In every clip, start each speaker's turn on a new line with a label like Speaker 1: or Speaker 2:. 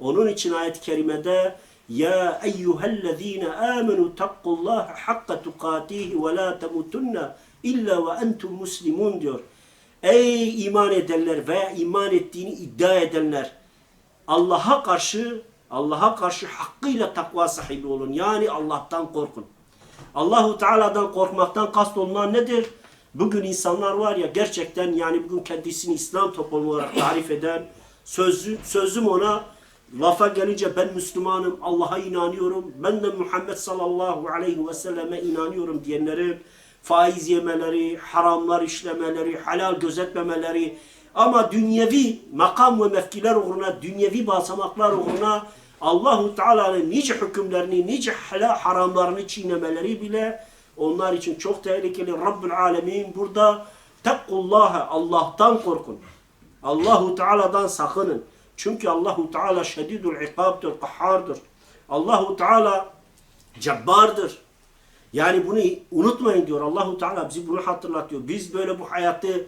Speaker 1: Onun için ayet-i kerimede ya eyyühellezine amenu takkullaha hakka tukatihi ve la temutunna illa ve entum muslimun diyor. Ey iman edenler veya iman ettiğini iddia edenler Allah'a karşı Allah'a karşı hakkıyla takva sahibi olun. Yani Allah'tan korkun. Allahu Teala'dan korkmaktan kast olunan nedir? Bugün insanlar var ya gerçekten yani bugün kendisini İslam toplumu olarak tarif eden sözlü, sözüm ona lafa gelince ben Müslümanım, Allah'a inanıyorum, ben de Muhammed sallallahu aleyhi ve selleme inanıyorum diyenlerin faiz yemeleri, haramlar işlemeleri, halal gözetmemeleri ama dünyevi makam ve mevkiler uğruna, dünyevi basamaklar uğruna Allahu Teala'nın nice hükümlerini, nice helal haramlarını çiğnemeleri bile onlar için çok tehlikeli. Rabbül Alemin burada tekkullaha Allah'tan korkun. Allahu Teala'dan sakının. Çünkü Allahu Teala şedidul ikabdır, kahhardır. Allahu Teala cebbardır. Yani bunu unutmayın diyor. Allahu Teala bizi bunu hatırlatıyor. Biz böyle bu hayatı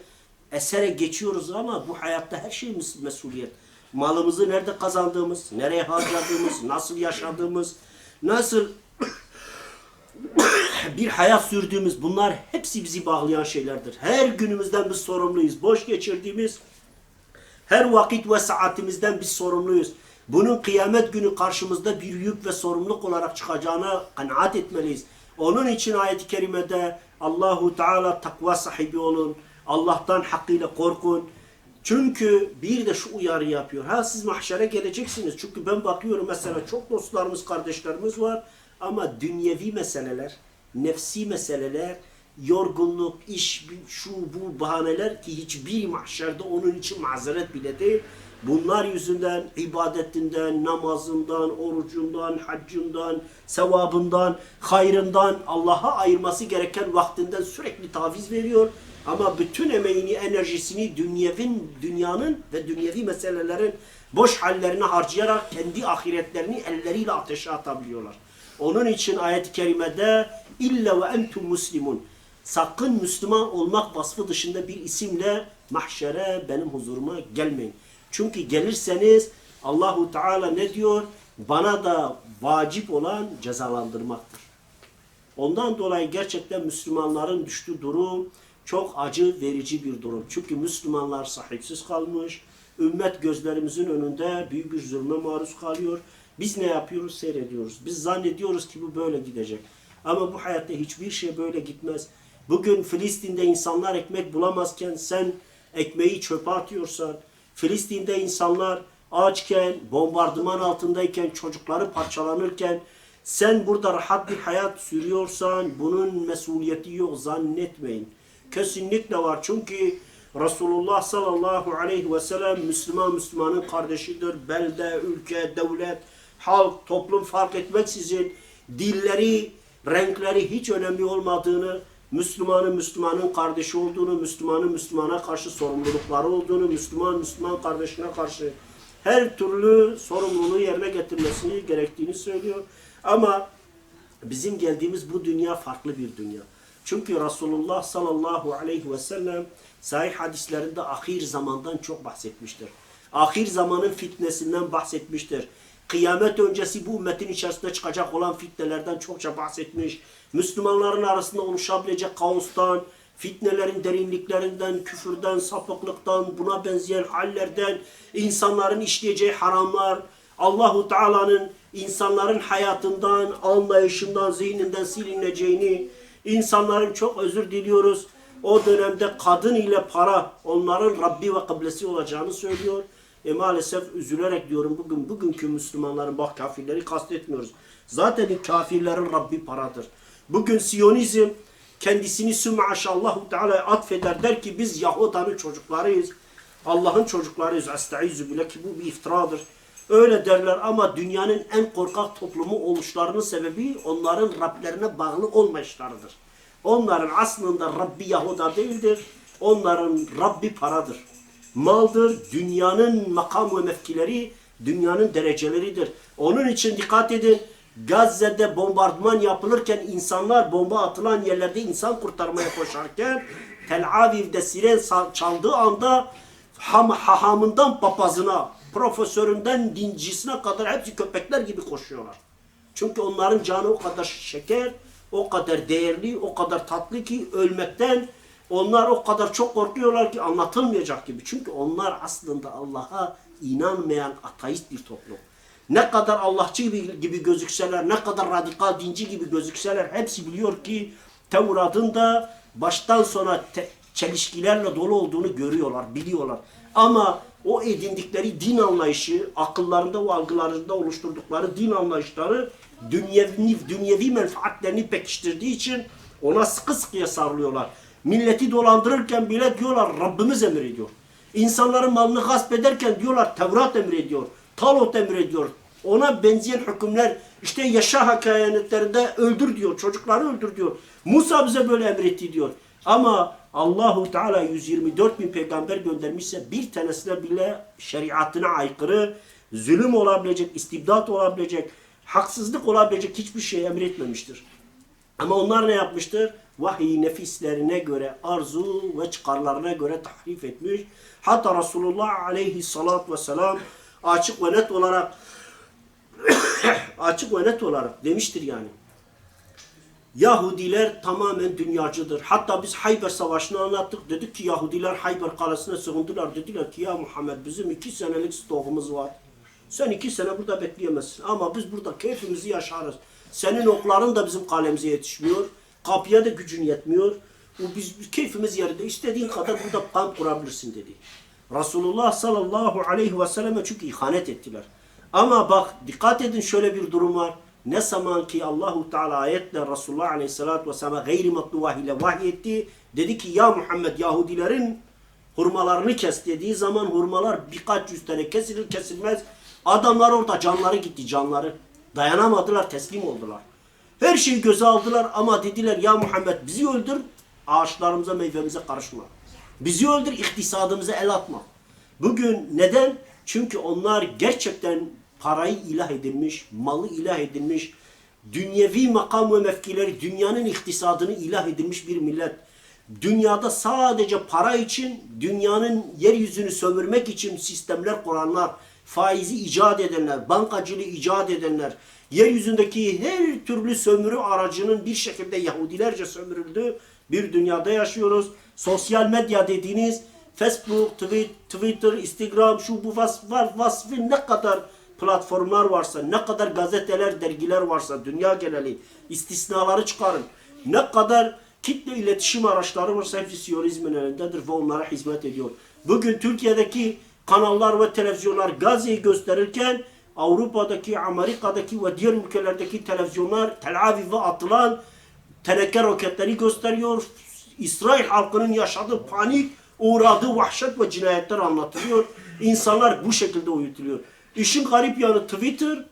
Speaker 1: esere geçiyoruz ama bu hayatta her şey mes- mesuliyet. Malımızı nerede kazandığımız, nereye harcadığımız, nasıl yaşadığımız, nasıl bir hayat sürdüğümüz bunlar hepsi bizi bağlayan şeylerdir. Her günümüzden biz sorumluyuz. Boş geçirdiğimiz her vakit ve saatimizden biz sorumluyuz. Bunun kıyamet günü karşımızda bir yük ve sorumluluk olarak çıkacağına kanaat etmeliyiz. Onun için ayet-i kerimede Allahu Teala takva sahibi olun. Allah'tan hakkıyla korkun. Çünkü bir de şu uyarı yapıyor. Ha siz mahşere geleceksiniz. Çünkü ben bakıyorum mesela çok dostlarımız, kardeşlerimiz var. Ama dünyevi meseleler, nefsi meseleler, yorgunluk, iş, şu bu bahaneler ki hiçbir mahşerde onun için mazeret bile değil. Bunlar yüzünden ibadetinden, namazından, orucundan, haccından, sevabından, hayrından Allah'a ayırması gereken vaktinden sürekli taviz veriyor. Ama bütün emeğini, enerjisini dünyevin, dünyanın ve dünyevi meselelerin boş hallerine harcayarak kendi ahiretlerini elleriyle ateşe atabiliyorlar. Onun için ayet-i kerimede illa ve entum muslimun. Sakın Müslüman olmak vasfı dışında bir isimle mahşere benim huzuruma gelmeyin. Çünkü gelirseniz Allahu Teala ne diyor? Bana da vacip olan cezalandırmaktır. Ondan dolayı gerçekten Müslümanların düştüğü durum çok acı verici bir durum. Çünkü Müslümanlar sahipsiz kalmış. Ümmet gözlerimizin önünde büyük bir zulme maruz kalıyor. Biz ne yapıyoruz? Seyrediyoruz. Biz zannediyoruz ki bu böyle gidecek. Ama bu hayatta hiçbir şey böyle gitmez. Bugün Filistin'de insanlar ekmek bulamazken sen ekmeği çöpe atıyorsan, Filistin'de insanlar açken, bombardıman altındayken, çocukları parçalanırken sen burada rahat bir hayat sürüyorsan bunun mesuliyeti yok zannetmeyin. Kesinlikle var çünkü Resulullah sallallahu aleyhi ve sellem Müslüman Müslümanın kardeşidir. Belde, ülke, devlet, halk, toplum fark etmeksizin dilleri, renkleri hiç önemli olmadığını, Müslümanın Müslümanın kardeşi olduğunu, Müslümanın Müslümana karşı sorumlulukları olduğunu, Müslüman Müslüman kardeşine karşı her türlü sorumluluğu yerine getirmesini gerektiğini söylüyor. Ama bizim geldiğimiz bu dünya farklı bir dünya. Çünkü Resulullah sallallahu aleyhi ve sellem sahih hadislerinde ahir zamandan çok bahsetmiştir. Ahir zamanın fitnesinden bahsetmiştir. Kıyamet öncesi bu ümmetin içerisinde çıkacak olan fitnelerden çokça bahsetmiş. Müslümanların arasında oluşabilecek kaostan, fitnelerin derinliklerinden, küfürden, sapıklıktan, buna benzeyen hallerden, insanların işleyeceği haramlar, Allahu Teala'nın insanların hayatından, anlayışından, zihninden silineceğini, insanların çok özür diliyoruz. O dönemde kadın ile para onların Rabbi ve kıblesi olacağını söylüyor. E maalesef üzülerek diyorum bugün bugünkü Müslümanların bak kafirleri kastetmiyoruz. Zaten kafirlerin Rabbi paradır. Bugün Siyonizm kendisini Süm'aşallahu Teala atfeder der ki biz Yahuda'nın çocuklarıyız. Allah'ın çocuklarıyız. Estaizu bile ki bu bir iftiradır. Öyle derler ama dünyanın en korkak toplumu oluşlarının sebebi onların Rablerine bağlı olmayışlarıdır. Onların aslında Rabbi Yahuda değildir. Onların Rabbi paradır. Maldır, dünyanın makam ve mevkileri, dünyanın dereceleridir. Onun için dikkat edin, Gazze'de bombardıman yapılırken insanlar bomba atılan yerlerde insan kurtarmaya koşarken Tel Aviv'de siren çaldığı anda ham, hahamından papazına, profesöründen dincisine kadar hepsi köpekler gibi koşuyorlar. Çünkü onların canı o kadar şeker, o kadar değerli, o kadar tatlı ki ölmekten onlar o kadar çok korkuyorlar ki anlatılmayacak gibi. Çünkü onlar aslında Allah'a inanmayan ateist bir toplum. Ne kadar Allahçı gibi, gibi gözükseler, ne kadar radikal dinci gibi gözükseler hepsi biliyor ki Tevrat'ın da baştan sona çelişkilerle dolu olduğunu görüyorlar, biliyorlar. Ama o edindikleri din anlayışı, akıllarında ve algılarında oluşturdukları din anlayışları dünyevi, dünyevi menfaatlerini pekiştirdiği için ona sıkı sıkıya sarılıyorlar. Milleti dolandırırken bile diyorlar Rabbimiz emrediyor. İnsanların malını gasp ederken diyorlar Tevrat emrediyor. Talot emrediyor. Ona benzeyen hükümler işte yaşa hikayenetlerinde öldür diyor. Çocukları öldür diyor. Musa bize böyle emretti diyor. Ama Allahu Teala 124 bin peygamber göndermişse bir tanesine bile şeriatına aykırı, zulüm olabilecek, istibdat olabilecek, haksızlık olabilecek hiçbir şey emretmemiştir. Ama onlar ne yapmıştır? Vahiy nefislerine göre arzu ve çıkarlarına göre tahrif etmiş. Hatta Resulullah aleyhissalatü vesselam açık ve net olarak açık ve net olarak demiştir yani. Yahudiler tamamen dünyacıdır. Hatta biz Hayber Savaşı'nı anlattık. Dedik ki Yahudiler Hayber kalesine sığındılar. Dediler ki ya Muhammed bizim iki senelik stoğumuz var. Sen iki sene burada bekleyemezsin. Ama biz burada keyfimizi yaşarız. Senin okların da bizim kalemize yetişmiyor. Kapıya da gücün yetmiyor. O biz, keyfimiz yerinde. İstediğin kadar burada kamp kurabilirsin dedi. Resulullah sallallahu aleyhi ve selleme çünkü ihanet ettiler. Ama bak dikkat edin şöyle bir durum var. Ne zaman ki Allahu Teala ayetle Resulullah aleyhissalatu vesselam gayri matlu vahiyle vahyetti. Dedi ki ya Muhammed Yahudilerin hurmalarını kes dediği zaman hurmalar birkaç yüz tane kesilir kesilmez. Adamlar orada canları gitti canları. Dayanamadılar teslim oldular. Her şeyi göze aldılar ama dediler ya Muhammed bizi öldür ağaçlarımıza meyvemize karışma. Bizi öldür iktisadımıza el atma. Bugün neden? Çünkü onlar gerçekten parayı ilah edilmiş, malı ilah edilmiş, dünyevi makam ve mevkileri, dünyanın iktisadını ilah edilmiş bir millet. Dünyada sadece para için, dünyanın yeryüzünü sömürmek için sistemler kuranlar, faizi icat edenler, bankacılığı icat edenler, yeryüzündeki her türlü sömürü aracının bir şekilde Yahudilerce sömürüldüğü bir dünyada yaşıyoruz. Sosyal medya dediğiniz Facebook, Twi- Twitter, Instagram, şu bu vas, var, vasfı ne kadar platformlar varsa, ne kadar gazeteler, dergiler varsa dünya geneli istisnaları çıkarın. Ne kadar kitle iletişim araçları varsa hepsi Siyonizmin elindedir ve onlara hizmet ediyor. Bugün Türkiye'deki kanallar ve televizyonlar Gazze'yi gösterirken Avrupa'daki, Amerika'daki ve diğer ülkelerdeki televizyonlar Tel Aviv'e atılan teneke roketleri gösteriyor. İsrail halkının yaşadığı panik, uğradığı vahşet ve cinayetler anlatılıyor. İnsanlar bu şekilde uyutuluyor. İşin garip yanı Twitter.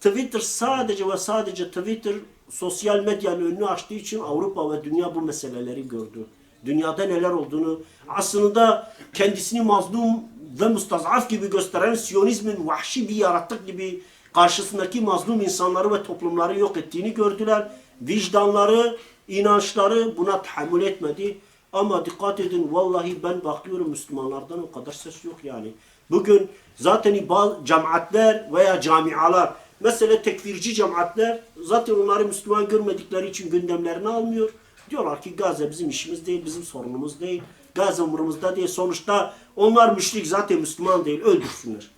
Speaker 1: Twitter sadece ve sadece Twitter sosyal medyanın önünü açtığı için Avrupa ve dünya bu meseleleri gördü. Dünyada neler olduğunu aslında kendisini mazlum ve mustazaf gibi gösteren Siyonizmin vahşi bir yaratık gibi karşısındaki mazlum insanları ve toplumları yok ettiğini gördüler. Vicdanları, inançları buna tahammül etmedi. Ama dikkat edin vallahi ben bakıyorum Müslümanlardan o kadar ses yok yani. Bugün zaten bazı cemaatler veya camialar mesela tekfirci cemaatler zaten onları Müslüman görmedikleri için gündemlerini almıyor. Diyorlar ki Gazze bizim işimiz değil, bizim sorunumuz değil. Gazze umurumuzda değil. Sonuçta onlar müşrik zaten Müslüman değil. Öldürsünler.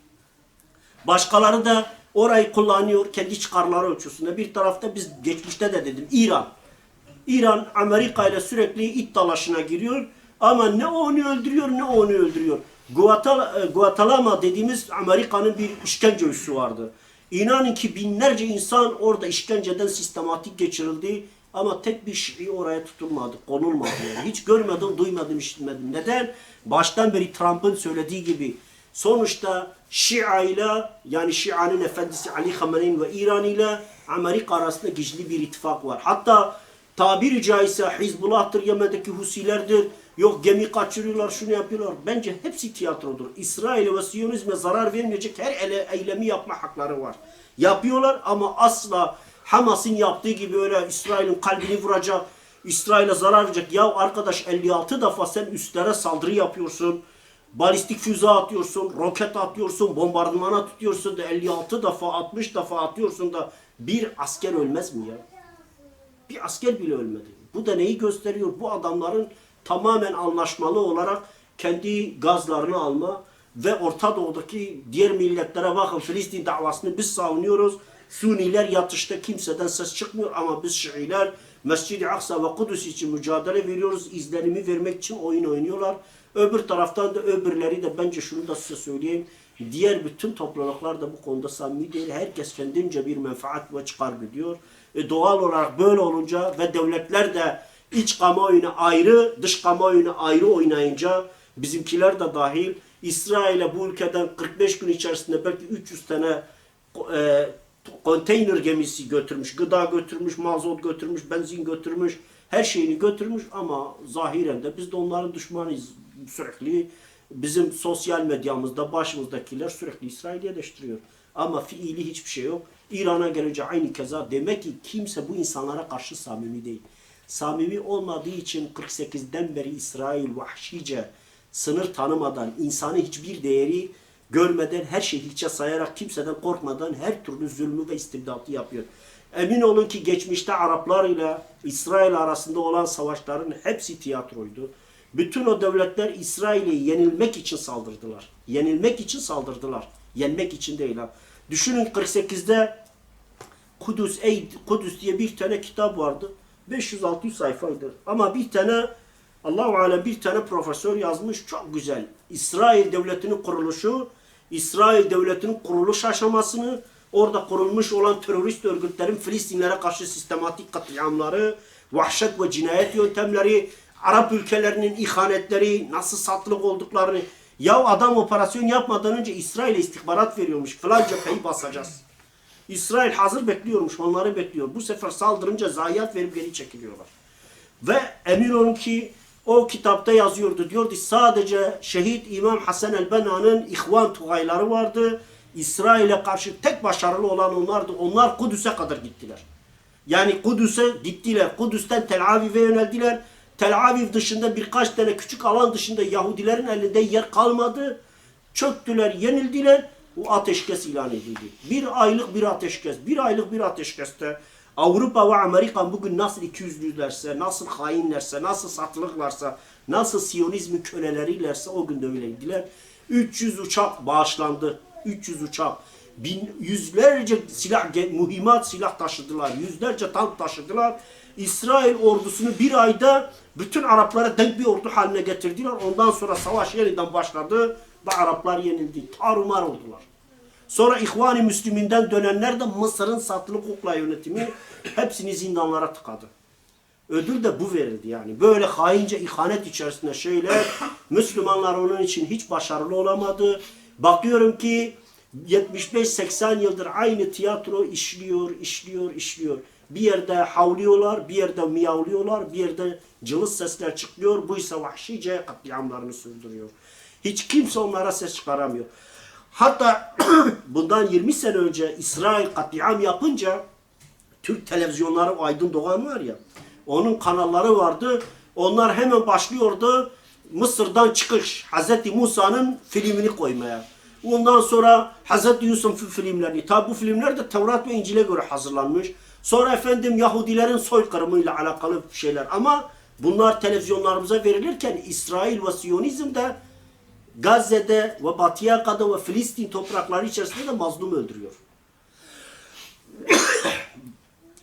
Speaker 1: Başkaları da orayı kullanıyor kendi çıkarları ölçüsünde. Bir tarafta biz geçmişte de dedim İran. İran Amerika ile sürekli it dalaşına giriyor ama ne onu öldürüyor ne onu öldürüyor. Guatal- e, Guatemala dediğimiz Amerika'nın bir işkence üssü vardı. İnanın ki binlerce insan orada işkenceden sistematik geçirildi ama tek bir Şii oraya tutulmadı, konulmadı. Yani. Hiç görmedim, duymadım, işitmedim. Neden? Baştan beri Trump'ın söylediği gibi sonuçta Şia ile yani Şia'nın efendisi Ali Khamenei ve İran ile Amerika arasında gizli bir ittifak var. Hatta tabiri caizse Hizbullah'tır, Yemen'deki Husilerdir. Yok gemi kaçırıyorlar, şunu yapıyorlar. Bence hepsi tiyatrodur. İsrail ve Siyonizme zarar vermeyecek her ele, eylemi yapma hakları var. Yapıyorlar ama asla Hamas'ın yaptığı gibi öyle İsrail'in kalbini vuracak, İsrail'e zarar verecek. Ya arkadaş 56 defa sen üstlere saldırı yapıyorsun. balistik füze atıyorsun, roket atıyorsun, bombardımana tutuyorsun da 56 defa 60 defa atıyorsun da bir asker ölmez mi ya? Bir asker bile ölmedi. Bu da neyi gösteriyor? Bu adamların tamamen anlaşmalı olarak kendi gazlarını alma ve Orta Doğu'daki diğer milletlere bakın Filistin davasını biz savunuyoruz. Suniler yatışta kimseden ses çıkmıyor ama biz Şiiler Mescid-i Aksa ve Kudüs için mücadele veriyoruz. İzlenimi vermek için oyun oynuyorlar. Öbür taraftan da öbürleri de bence şunu da size söyleyeyim. Diğer bütün topluluklar da bu konuda samimi değil. Herkes kendince bir menfaat ve çıkar biliyor. E doğal olarak böyle olunca ve devletler de iç kamuoyunu ayrı, dış kamuoyunu ayrı oynayınca bizimkiler de dahil İsrail'e bu ülkeden 45 gün içerisinde belki 300 tane e, konteyner gemisi götürmüş, gıda götürmüş, mazot götürmüş, benzin götürmüş, her şeyini götürmüş ama zahiren de biz de onların düşmanıyız sürekli. Bizim sosyal medyamızda başımızdakiler sürekli İsrail'i eleştiriyor. Ama fiili hiçbir şey yok. İran'a gelince aynı keza. Demek ki kimse bu insanlara karşı samimi değil. Samimi olmadığı için 48'den beri İsrail vahşice sınır tanımadan, insanı hiçbir değeri görmeden, her şeyi hiçe sayarak, kimseden korkmadan her türlü zulmü ve istibdatı yapıyor. Emin olun ki geçmişte Araplar ile İsrail arasında olan savaşların hepsi tiyatroydu. Bütün o devletler İsrail'e yenilmek için saldırdılar. Yenilmek için saldırdılar. Yenmek için değil ha. Düşünün 48'de Kudüs, ey Kudüs diye bir tane kitap vardı. 500-600 sayfaydı. Ama bir tane Allahu alem bir tane profesör yazmış çok güzel. İsrail devletinin kuruluşu, İsrail devletinin kuruluş aşamasını, orada kurulmuş olan terörist örgütlerin Filistinlere karşı sistematik katliamları, vahşet ve cinayet yöntemleri, Arap ülkelerinin ihanetleri, nasıl satılık olduklarını. Ya adam operasyon yapmadan önce İsrail'e istihbarat veriyormuş. Falan cepheyi basacağız. İsrail hazır bekliyormuş, onları bekliyor. Bu sefer saldırınca zayiat verip geri çekiliyorlar. Ve emin olun ki o kitapta yazıyordu. Diyordu sadece şehit İmam Hasan el-Bena'nın ihvan tugayları vardı. İsrail'e karşı tek başarılı olan onlardı. Onlar Kudüs'e kadar gittiler. Yani Kudüs'e gittiler. Kudüs'ten Tel Aviv'e yöneldiler. Tel Aviv dışında birkaç tane küçük alan dışında Yahudilerin elinde yer kalmadı. Çöktüler, yenildiler. O ateşkes ilan edildi. Bir aylık bir ateşkes. Bir aylık bir ateşkeste Avrupa ve Amerika bugün nasıl ikiyüzlülerse, nasıl hainlerse, nasıl satılıklarsa, nasıl Siyonizmin kölelerilerse o gün de öyleydiler. 300 uçak bağışlandı. 300 uçak. Bin, yüzlerce silah, mühimmat silah taşıdılar. Yüzlerce tank taşıdılar. İsrail ordusunu bir ayda bütün Araplara denk bir ordu haline getirdiler. Ondan sonra savaş yeniden başladı ve Araplar yenildi. Tarumar oldular. Sonra İhvan-ı Müslüminden dönenler de Mısır'ın satılık kukla yönetimi hepsini zindanlara tıkadı. Ödül de bu verildi yani. Böyle haince ihanet içerisinde şeyler Müslümanlar onun için hiç başarılı olamadı. Bakıyorum ki 75-80 yıldır aynı tiyatro işliyor, işliyor, işliyor. Bir yerde havlıyorlar, bir yerde miyavlıyorlar, bir yerde cılız sesler çıkıyor. Bu ise vahşice katliamlarını sürdürüyor. Hiç kimse onlara ses çıkaramıyor. Hatta bundan 20 sene önce İsrail katliam yapınca Türk televizyonları Aydın Doğan var ya onun kanalları vardı. Onlar hemen başlıyordu Mısır'dan çıkış Hz. Musa'nın filmini koymaya. Ondan sonra Hz. Yusuf'un filmlerini. Tabi bu filmler de Tevrat ve İncil'e göre hazırlanmış. Sonra efendim Yahudilerin soykırımıyla alakalı şeyler. Ama bunlar televizyonlarımıza verilirken İsrail ve Siyonizm de Gazze'de ve Batı Yaka'da ve Filistin toprakları içerisinde de mazlum öldürüyor.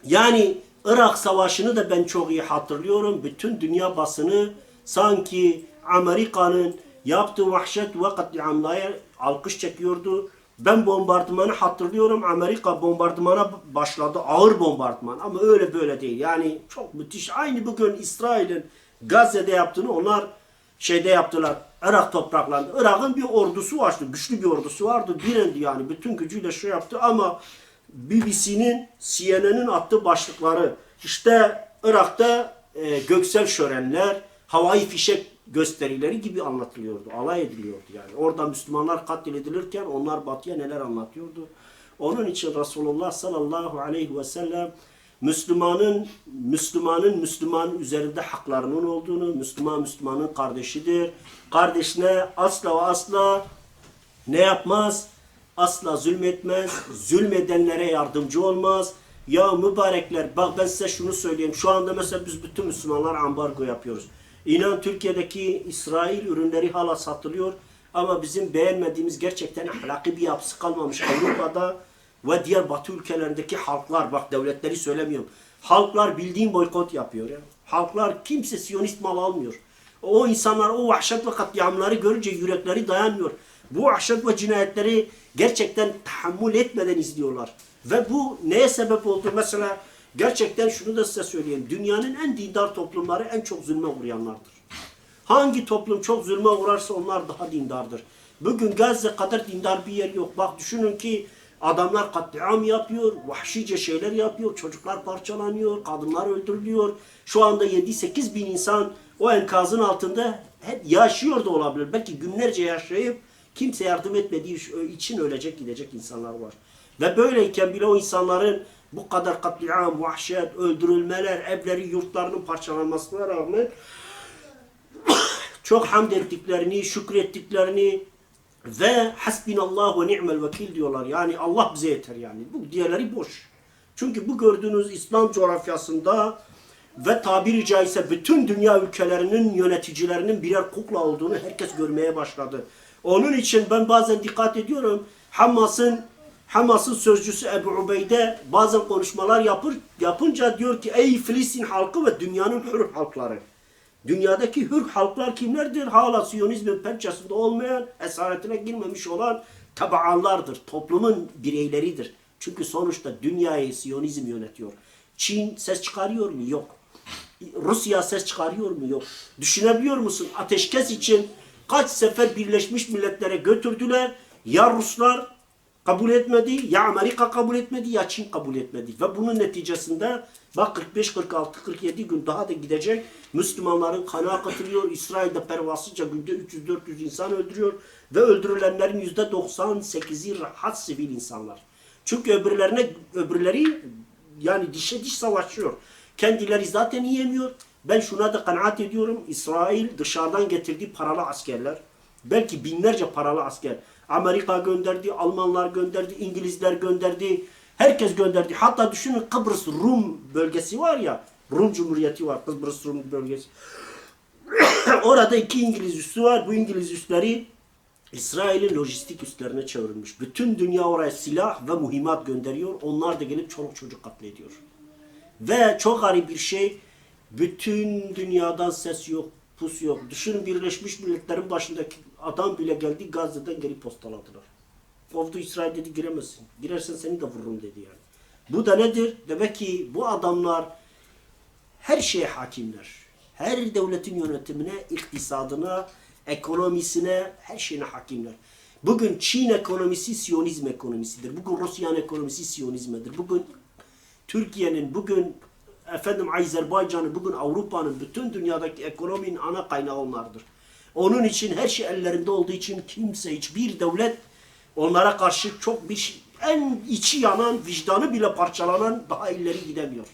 Speaker 1: yani Irak Savaşı'nı da ben çok iyi hatırlıyorum. Bütün dünya basını sanki Amerika'nın yaptığı vahşet ve katliamlara alkış çekiyordu. Ben bombardımanı hatırlıyorum. Amerika bombardımana başladı. Ağır bombardıman ama öyle böyle değil. Yani çok müthiş. Aynı bugün İsrail'in Gazze'de yaptığını onlar şeyde yaptılar. Irak topraklarında. Irak'ın bir ordusu vardı. Güçlü bir ordusu vardı. Direndi yani. Bütün gücüyle şey yaptı ama BBC'nin, CNN'in attığı başlıkları işte Irak'ta e, göksel şörenler, havai fişek gösterileri gibi anlatılıyordu. Alay ediliyordu yani. Orada Müslümanlar katledilirken onlar batıya neler anlatıyordu. Onun için Resulullah sallallahu aleyhi ve sellem Müslümanın Müslümanın Müslümanın üzerinde haklarının olduğunu, Müslüman Müslümanın kardeşidir. Kardeşine asla ve asla ne yapmaz? Asla zulmetmez. Zulmedenlere yardımcı olmaz. Ya mübarekler bak ben size şunu söyleyeyim. Şu anda mesela biz bütün Müslümanlar ambargo yapıyoruz. İnan Türkiye'deki İsrail ürünleri hala satılıyor. Ama bizim beğenmediğimiz gerçekten ahlaki bir yapısı kalmamış Avrupa'da ve diğer Batı ülkelerindeki halklar bak devletleri söylemiyorum. Halklar bildiğin boykot yapıyor ya. Halklar kimse Siyonist mal almıyor. O insanlar o vahşet ve katliamları görünce yürekleri dayanmıyor. Bu vahşet ve cinayetleri gerçekten tahammül etmeden izliyorlar. Ve bu neye sebep oldu? Mesela gerçekten şunu da size söyleyeyim. Dünyanın en dindar toplumları en çok zulme uğrayanlardır. Hangi toplum çok zulme uğrarsa onlar daha dindardır. Bugün Gazze kadar dindar bir yer yok. Bak düşünün ki adamlar katliam yapıyor, vahşice şeyler yapıyor, çocuklar parçalanıyor, kadınlar öldürülüyor. Şu anda 7-8 bin insan o enkazın altında hep yaşıyor da olabilir. Belki günlerce yaşayıp kimse yardım etmediği için ölecek gidecek insanlar var. Ve böyleyken bile o insanların bu kadar katliam, vahşet, öldürülmeler, evleri, yurtlarının parçalanmasına rağmen çok hamd ettiklerini, şükrettiklerini ve hasbinallah ve ni'mel vekil diyorlar. Yani Allah bize yeter yani. Bu diğerleri boş. Çünkü bu gördüğünüz İslam coğrafyasında ve tabiri caizse bütün dünya ülkelerinin yöneticilerinin birer kukla olduğunu herkes görmeye başladı. Onun için ben bazen dikkat ediyorum. Hamas'ın Hamas'ın sözcüsü Ebu Ubeyde bazen konuşmalar yapır, yapınca diyor ki ey Filistin halkı ve dünyanın hür halkları. Dünyadaki hür halklar kimlerdir? Hala Siyonizmin pençesinde olmayan, esaretine girmemiş olan tabaanlardır. Toplumun bireyleridir. Çünkü sonuçta dünyayı Siyonizm yönetiyor. Çin ses çıkarıyor mu? Yok. Rusya ses çıkarıyor mu? Yok. Düşünebiliyor musun? Ateşkes için kaç sefer Birleşmiş Milletler'e götürdüler. Ya Ruslar kabul etmedi, ya Amerika kabul etmedi, ya Çin kabul etmedi. Ve bunun neticesinde bak 45, 46, 47 gün daha da gidecek. Müslümanların kanı akıtılıyor. İsrail'de pervasızca günde 300-400 insan öldürüyor. Ve öldürülenlerin %98'i rahat sivil insanlar. Çünkü öbürlerine, öbürleri yani dişe diş savaşıyor. Kendileri zaten yiyemiyor. Ben şuna da kanaat ediyorum. İsrail dışarıdan getirdiği paralı askerler, belki binlerce paralı asker. Amerika gönderdi, Almanlar gönderdi, İngilizler gönderdi. Herkes gönderdi. Hatta düşünün Kıbrıs Rum bölgesi var ya. Rum Cumhuriyeti var. Kıbrıs Rum bölgesi. Orada iki İngiliz üssü var. Bu İngiliz üsleri İsrail'in lojistik üslerine çevrilmiş. Bütün dünya oraya silah ve mühimmat gönderiyor. Onlar da gelip çoluk çocuk katlediyor. Ve çok garip bir şey. Bütün dünyadan ses yok, pus yok. Düşünün Birleşmiş Milletler'in başındaki adam bile geldi Gazze'den gelip postaladılar. Kovdu İsrail dedi giremezsin. Girersen seni de vururum dedi yani. Bu da nedir? Demek ki bu adamlar her şeye hakimler. Her devletin yönetimine, iktisadına, ekonomisine, her şeyine hakimler. Bugün Çin ekonomisi Siyonizm ekonomisidir. Bugün Rusya'nın ekonomisi Siyonizmedir. Bugün Türkiye'nin, bugün efendim Azerbaycan'ın, bugün Avrupa'nın, bütün dünyadaki ekonominin ana kaynağı onlardır. Onun için her şey ellerinde olduğu için kimse, hiçbir devlet onlara karşı çok bir şey- en içi yanan, vicdanı bile parçalanan daha ileri gidemiyor.